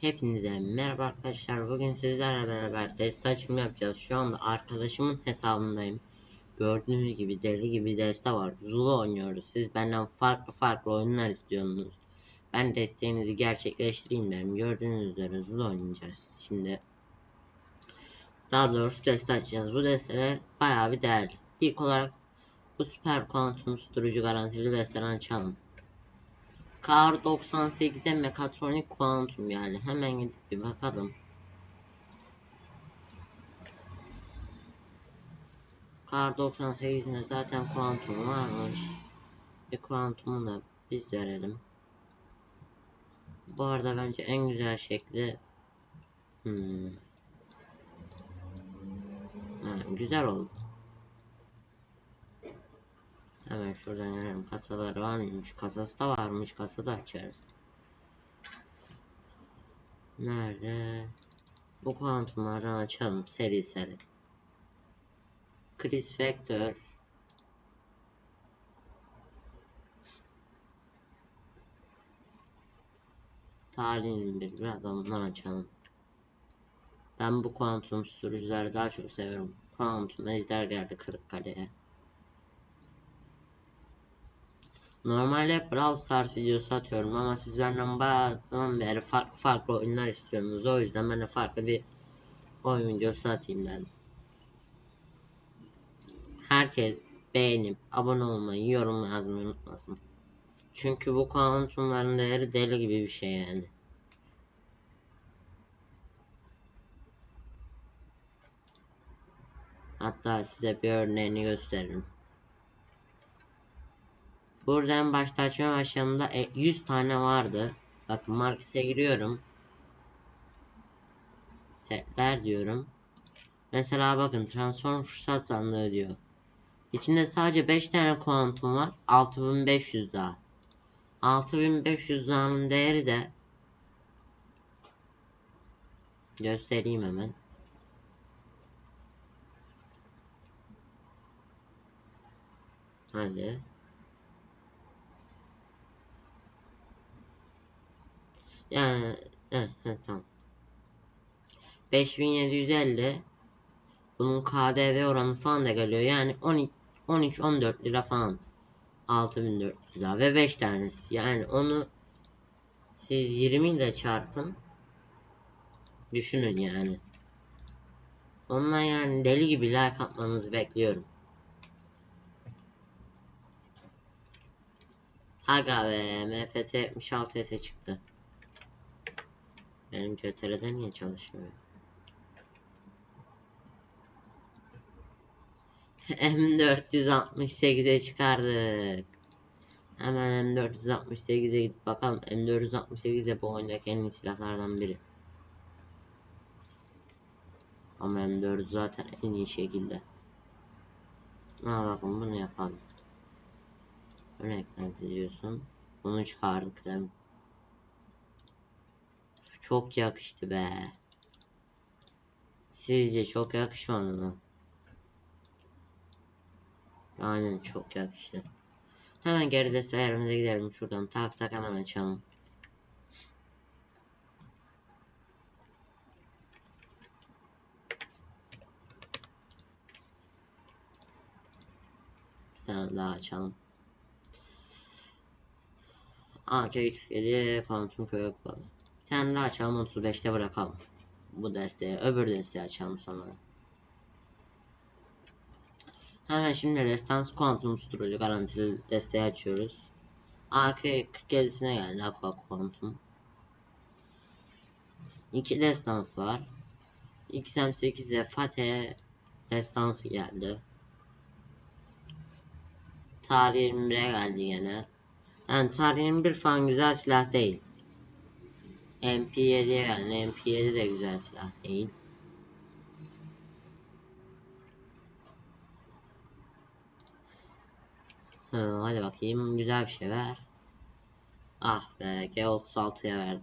Hepinize merhaba arkadaşlar. Bugün sizlerle beraber test açımı yapacağız. Şu anda arkadaşımın hesabındayım. Gördüğünüz gibi deli gibi deste var. Zulu oynuyoruz. Siz benden farklı farklı oyunlar istiyorsunuz. Ben desteğinizi gerçekleştireyim derim. Gördüğünüz üzere Zulu oynayacağız. Şimdi daha doğrusu deste açacağız. Bu desteler bayağı bir değerli. İlk olarak bu süper kuantum susturucu garantili desteleri açalım. Kar 98'e mekatronik kuantum yani hemen gidip bir bakalım. Kar 98'inde zaten kuantum varmış. Bir kuantumu da biz verelim. Bu arada bence en güzel şekli hmm. Ha, güzel oldu. Hemen şuradan görelim kasaları var mıymış? Kasası da varmış. Kasada açarız. Nerede? Bu kuantumlardan açalım seri seri. Chris Factor Tarihin bir biraz da bundan açalım. Ben bu kuantum sürücüleri daha çok seviyorum. Kuantum ejder geldi Kırıkkale'ye. Normalde Brawl Stars videosu atıyorum ama siz benden bayağıdan beri farklı farklı oyunlar istiyorsunuz. O yüzden ben de farklı bir oyun videosu atayım dedim. Herkes beğenip abone olmayı, yorum yazmayı unutmasın. Çünkü bu kuantumların değeri deli gibi bir şey yani. Hatta size bir örneğini gösteririm. Buradan başta açma başladığımda 100 tane vardı. Bakın markete giriyorum. Setler diyorum. Mesela bakın transform fırsat sandığı diyor. İçinde sadece 5 tane kuantum var. 6500 daha. 6500 dağının değeri de göstereyim hemen. Hadi. Yani evet, tamam. 5750 bunun KDV oranı falan da geliyor. Yani 12 13 14 lira falan. 6400 lira ve 5 tanesi. Yani onu siz 20 ile çarpın. Düşünün yani. Ondan yani deli gibi like atmanızı bekliyorum. Aga be MFT 76S çıktı. Benim CTR'de niye çalışmıyor? M468'e çıkardık. Hemen M468'e gidip bakalım. M468 de bu oyundaki en iyi silahlardan biri. Ama M4 zaten en iyi şekilde. Ha bakın bunu yapalım. Ön eklenti diyorsun. Bunu çıkardık değil? Çok yakıştı be. Sizce çok yakışmadı mı? Aynen çok yakıştı. Hemen geri destelerimize gidelim şuradan tak tak hemen açalım. Bir tane daha açalım. AK-47 Phantom Köpek balı. Bir tane daha açalım 35'te bırakalım. Bu desteği öbür desteği açalım sonra. Hemen şimdi Restance Quantum Storage garantili desteği açıyoruz. AK-47'sine geldi Aqua Quantum. 2 destans var. XM8'e Fate destansı geldi. Tarih 21'e geldi yine. Yani Tarih 21 falan güzel silah değil. MP7'ye geldi. MP7 de güzel silah değil. Hı, hadi bakayım güzel bir şey ver. Ah be G36'ya verdi.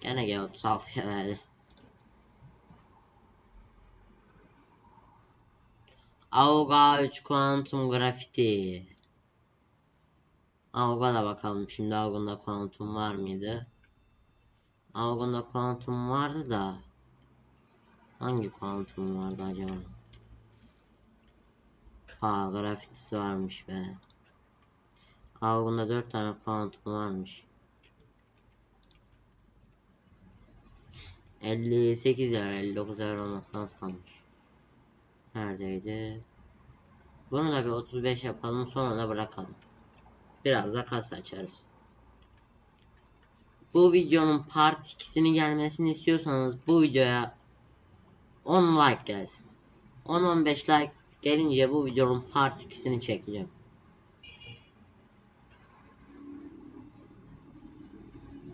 Gene G36'ya verdi. Auga 3 Quantum Graffiti. Avga da bakalım. Şimdi Avgun'da kuantum var mıydı? Avgun'da kuantum vardı da hangi kuantum vardı acaba? Aa grafitisi varmış be. Avgun'da 4 tane kuantum varmış. 58 yer 59 yer olmasına az kalmış. Neredeydi? Bunu da bir 35 yapalım sonra da bırakalım. Biraz da kasa açarız. Bu videonun part 2'sini gelmesini istiyorsanız bu videoya 10 like gelsin. 10-15 like gelince bu videonun part 2'sini çekeceğim.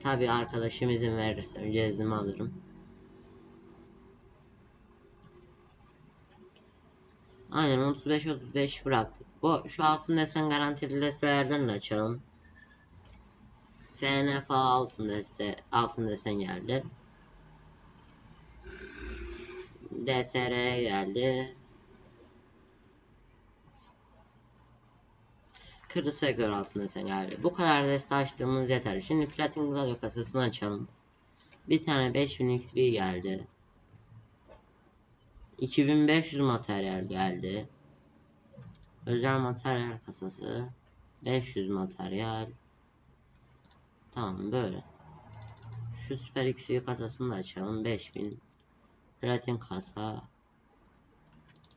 Tabi arkadaşım izin verirse önce iznimi alırım. Aynen 35-35 bıraktık. Bu şu altın desen garantili destelerden de açalım. FNF altın deste altın desen geldi. DSR geldi. Kırmızı vektör altın desen geldi. Bu kadar deste açtığımız yeter. Şimdi platin gladio kasasını açalım. Bir tane 5000 XP geldi. 2500 materyal geldi. Özel materyal kasası. 500 materyal. Tamam böyle. Şu Super XP kasasını da açalım. 5000. Platin kasa.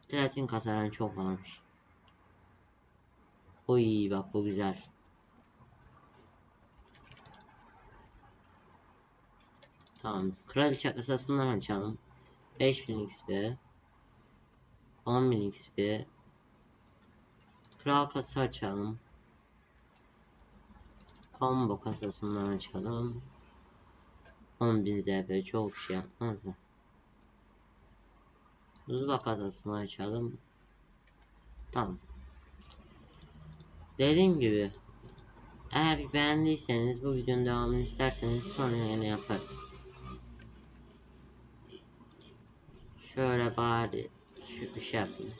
Platin kasadan çok varmış. Oy bak bu güzel. Tamam. Kraliçe kasasından açalım. 5000 XP. 10.000 XP. Kral kasa açalım. Combo kasasından açalım. 10.000 ZP çok şey yapmaz da. Zula kasasını açalım. Tamam. Dediğim gibi eğer beğendiyseniz bu videonun devamını isterseniz sonra yine yaparız. Şöyle bari şu şey yapayım.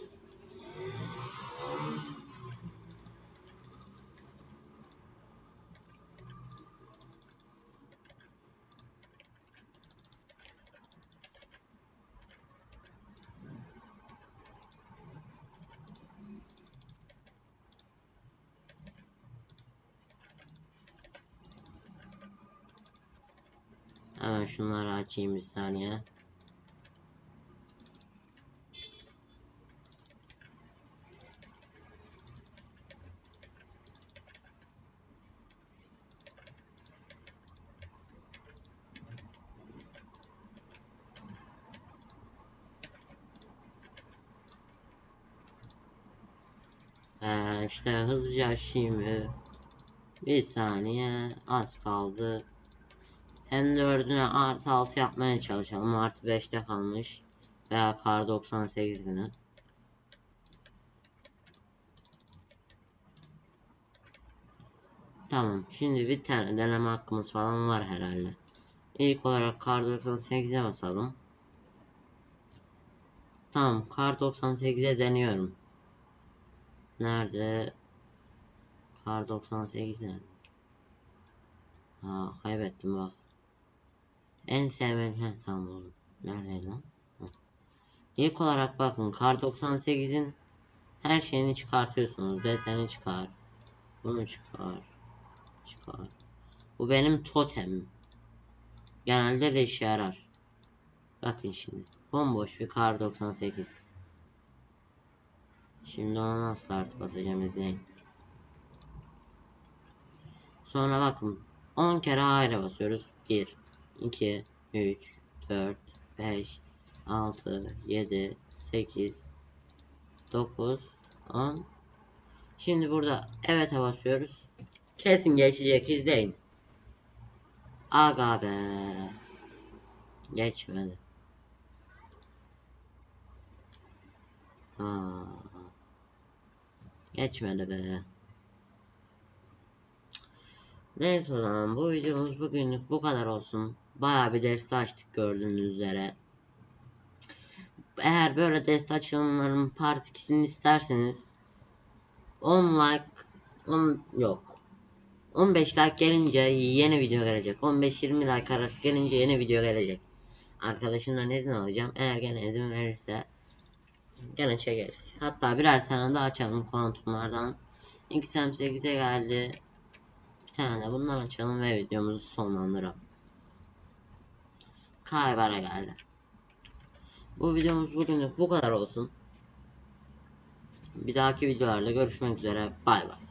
Hemen şunları açayım bir saniye. Ee, işte hızlıca açayım. Bir saniye az kaldı. M4'üne artı 6 yapmaya çalışalım. Artı 5'te kalmış. Veya kar 98'ine. Tamam. Şimdi bir tane deneme hakkımız falan var herhalde. İlk olarak kar 98'e basalım. Tamam. Kar 98'e deniyorum. Nerede? Kar 98 nerede? Ha kaybettim bak. En sevmediğim he tamam oğlum. Neredeydi lan? Heh. İlk olarak bakın kar 98'in her şeyini çıkartıyorsunuz. Deseni çıkar. Bunu çıkar. Çıkar. Bu benim totemim. Genelde de işe yarar. Bakın şimdi. Bomboş bir kar 98. Şimdi ona nasıl artı basacağım izleyin. Sonra bakın 10 kere ayrı basıyoruz. 1 2 3 4 5 6 7 8 9 10 Şimdi burada evet'e basıyoruz. Kesin geçecek izleyin. Aga be. Geçmedi. Ha. Geçmedi be. Neyse o zaman bu videomuz bugünlük bu kadar olsun. Baya bir deste açtık gördüğünüz üzere. Eğer böyle deste açılımların part 2'sini isterseniz 10 like 10 yok 15 like gelince yeni video gelecek. 15-20 like arası gelince yeni video gelecek. Arkadaşımdan izin alacağım. Eğer gene izin verirse gene çekeriz. Hatta birer tane daha açalım kuantumlardan. XM8'e geldi. Bir tane de bundan açalım ve videomuzu sonlandıralım. Kayvara geldi. Bu videomuz bugünlük bu kadar olsun. Bir dahaki videolarda görüşmek üzere. Bay bay.